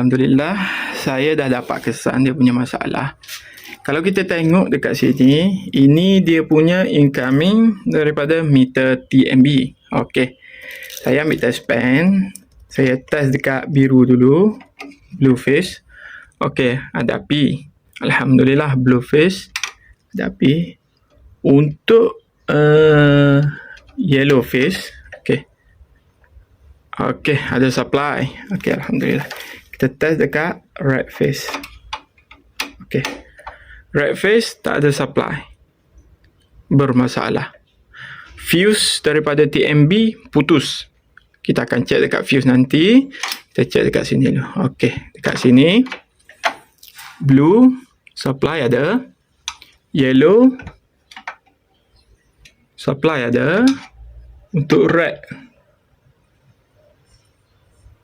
Alhamdulillah, saya dah dapat kesan dia punya masalah. Kalau kita tengok dekat sini, ini dia punya incoming daripada meter TMB. Okey. Saya ambil test pen. Saya test dekat biru dulu. Blue face. Okey, ada api. Alhamdulillah blue face. Ada api. Untuk uh, yellow face. Okey. Okey, ada supply. Okey, alhamdulillah. Kita test dekat red face. Okey. Red face tak ada supply. Bermasalah. Fuse daripada TMB putus. Kita akan check dekat fuse nanti. Kita check dekat sini dulu. Okey, dekat sini blue supply ada. Yellow supply ada. Untuk red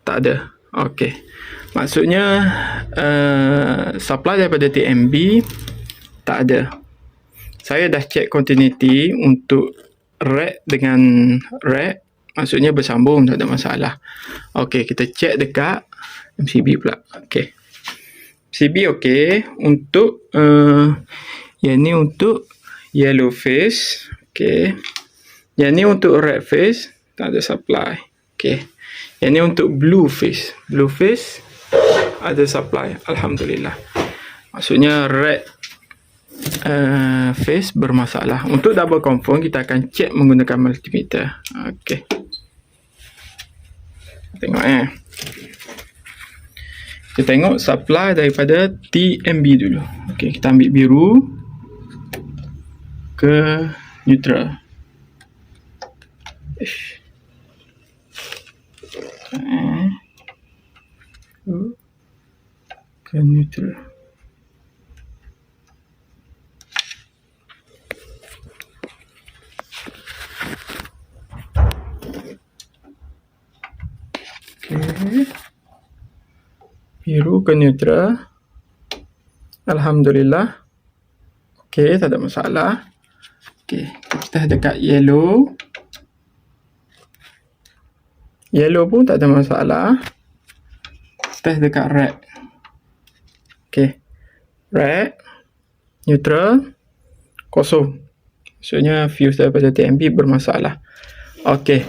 tak ada. Okey. Maksudnya uh, supply daripada TMB tak ada. Saya dah check continuity untuk red dengan red maksudnya bersambung tak ada masalah. Okey, kita check dekat MCB pula. Okey. MCB okey untuk uh, yang ni untuk yellow face. Okey. Yang ni untuk red face tak ada supply. Okey. Yang ni untuk blue face. Blue face ada supply. Alhamdulillah. Maksudnya red uh, face bermasalah. Untuk double confirm kita akan check menggunakan multimeter. Okey. Tengok eh. Kita tengok supply daripada TMB dulu. Okey, kita ambil biru ke neutral. Ish. Okey. Biru ke neutral. Alhamdulillah. Okey, tak ada masalah. Okey, kita dekat yellow. Yellow pun tak ada masalah. Test dekat red. Okey. Red. Neutral. Kosong. Maksudnya fuse daripada TMB bermasalah. Okey.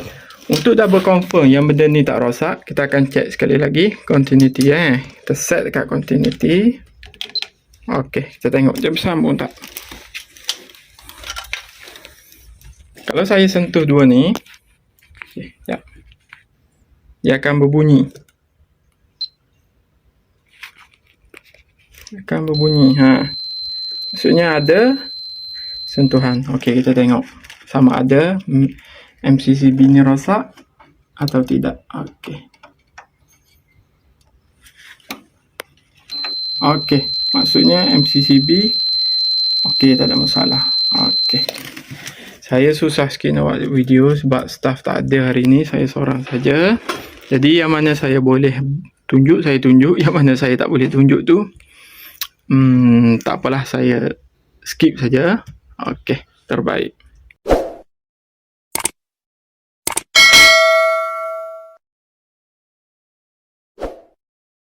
Untuk double confirm yang benda ni tak rosak, kita akan check sekali lagi continuity eh. Kita set dekat continuity. Okey, kita tengok dia bersambung tak. Kalau saya sentuh dua ni, okay, ya. Dia akan berbunyi. Akan berbunyi, ha. Maksudnya ada sentuhan. Okey, kita tengok sama ada MCCB ni rosak atau tidak. Okey. Okey, maksudnya MCCB okey tak ada masalah. Okey. Saya susah sikit nak buat video sebab staff tak ada hari ni, saya seorang saja. Jadi yang mana saya boleh tunjuk saya tunjuk, yang mana saya tak boleh tunjuk tu hmm tak apalah saya skip saja. Okey, terbaik.